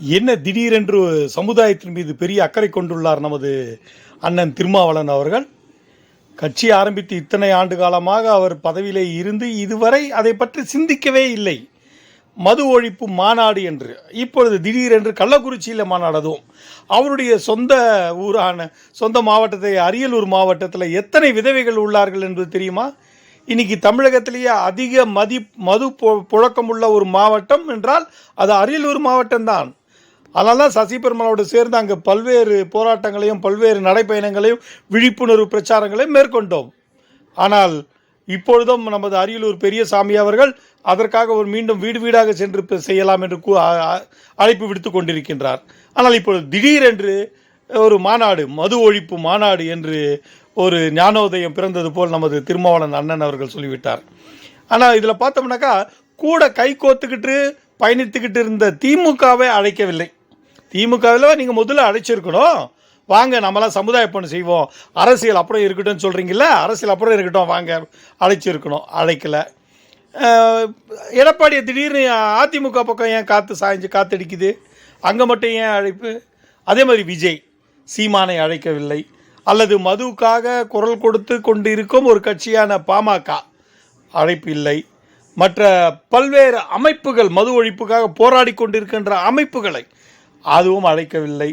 என்ன திடீரென்று சமுதாயத்தின் மீது பெரிய அக்கறை கொண்டுள்ளார் நமது அண்ணன் திருமாவளன் அவர்கள்? கட்சி ஆரம்பித்து இத்தனை ஆண்டு காலமாக அவர் பதவியிலே இருந்து இதுவரை அதை பற்றி சிந்திக்கவே இல்லை. மது ஒழிப்பு மாநாடு என்று. இப்பொழுது திடீரென்று கள்ளக்குறிச்சியில் மாநாடுதும். அவருடைய சொந்த ஊரான சொந்த மாவட்டத்தை அரியலூர் மாவட்டத்தில் எத்தனை விதவைகள் உள்ளார்கள் என்பது தெரியுமா? இன்னைக்கு தமிழகத்திலேயே அதிக மதி மது பு புழக்கம் உள்ள ஒரு மாவட்டம் என்றால் அது அரியலூர் மாவட்டம்தான். அதனால தான் சசி பெருமாளோடு சேர்ந்து அங்கே பல்வேறு போராட்டங்களையும் பல்வேறு நடைப்பயணங்களையும் விழிப்புணர்வு பிரச்சாரங்களையும் மேற்கொண்டோம். ஆனால் இப்பொழுதும் நமது அரியலூர் பெரியசாமி அவர்கள் அதற்காக ஒரு மீண்டும் வீடு வீடாக சென்று செய்யலாம் என்று கூ- அழைப்பு விடுத்து கொண்டிருக்கின்றார். ஆனால் இப்பொழுது திடீரென்று ஒரு மாநாடு மது ஒழிப்பு மாநாடு என்று ஒரு ஞானோதயம் பிறந்தது போல் நமது திருமாவளன் அண்ணன் அவர்கள் சொல்லிவிட்டார். ஆனால் இதில் பார்த்தோம்னாக்கா கூட கை கோத்துக்கிட்டு பயணித்துக்கிட்டு இருந்த திமுகவை அழைக்கவில்லை. திமுகவில் நீங்கள் முதல்ல அழைச்சிருக்கணும். வாங்க நம்மளாம் சமுதாய பணி செய்வோம். அரசியல் அப்புறம் இருக்கட்டும்னு சொல்கிறீங்கள அரசியல் அப்புறம் இருக்கட்டும் வாங்க அழைச்சிருக்கணும். அழைக்கல. எடப்பாடியை திடீர்னு அதிமுக பக்கம் ஏன் காற்று சாய்ஞ்சு காத்தடிக்குது? அங்கே மட்டும் ஏன் அழைப்பு? அதே மாதிரி விஜய் சீமானை அழைக்கவில்லை. அல்லது மதுவுக்காக குரல் கொடுத்து கொண்டிருக்கும் ஒரு கட்சியான பாமக அழைப்பு இல்லை. மற்ற பல்வேறு அமைப்புகள் மது ஒழிப்புக்காக போராடி கொண்டிருக்கின்ற அமைப்புகளை அதுவும் அழைக்கவில்லை.